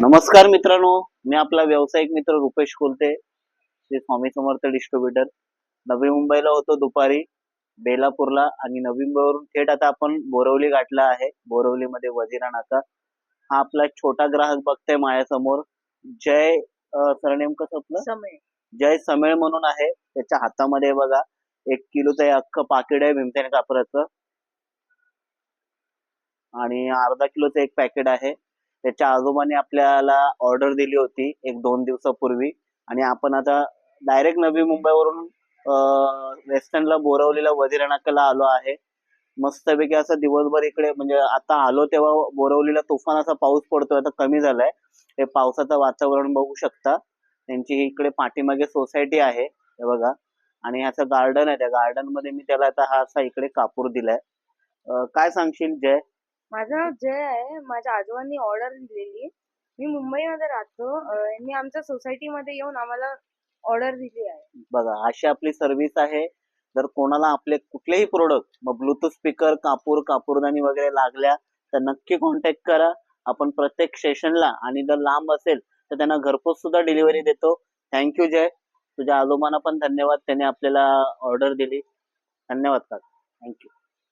नमस्कार मित्रांनो मी आपला व्यावसायिक मित्र रुपेश कोलते श्री स्वामी समर्थ डिस्ट्रीब्युटर नवी मुंबईला होतो दुपारी बेलापूरला आणि नवी मुंबईवरून थेट आता आपण बोरवली गाठला आहे बोरवलीमध्ये वजिरा नाका हा आपला छोटा ग्राहक बघतोय माझ्यासमोर. जय सरनेम कसं आपलं जय समेळ म्हणून आहे त्याच्या हातामध्ये बघा एक किलोचं हे अख्खं पाकिट आहे भीमसेन कापराचं. आणि अर्धा किलोचं एक पॅकेट आहे. त्याच्या आजोबाने आपल्याला ऑर्डर दिली होती एक दोन दिवसापूर्वी. आणि आपण आता डायरेक्ट नवी मुंबईवरून वेस्टर्नला बोरवलीला वजिरा आलो आहे. मस्तपैकी असं दिवसभर इकडे म्हणजे आता आलो तेव्हा बोरवलीला तुफान असा पाऊस पडतोय आता कमी झालाय. हे पावसाचं वातावरण बघू शकता. त्यांची ही इकडे पाठीमागे सोसायटी आहे हे बघा. आणि ह्याचं गार्डन आहे त्या गार्डनमध्ये मी त्याला आता हा असा इकडे कापूर दिलाय. काय सांगशील जय? माझं नाव जय आहे माझ्या आजोबांनी ऑर्डर दिलेली. मी मुंबईमध्ये राहतो मी यांनी आमच्या सोसायटीमध्ये येऊन आम्हाला ऑर्डर दिली आहे. बघा अशी आपली सर्व्हिस आहे. जर कोणाला आपले कुठलेही प्रोडक्ट मग ब्लूटूथ स्पीकर कापूर कापूरदानी वगैरे लागल्या तर नक्की कॉन्टॅक्ट करा. आपण प्रत्येक सेशनला आणि जर लांब असेल तर त्यांना घरपोच सुद्धा डिलिव्हरी देतो. Thank you Jay. तुझ्या आजोबांना पण धन्यवाद. त्याने आपल्याला ऑर्डर दिली. धन्यवाद का थँक्यू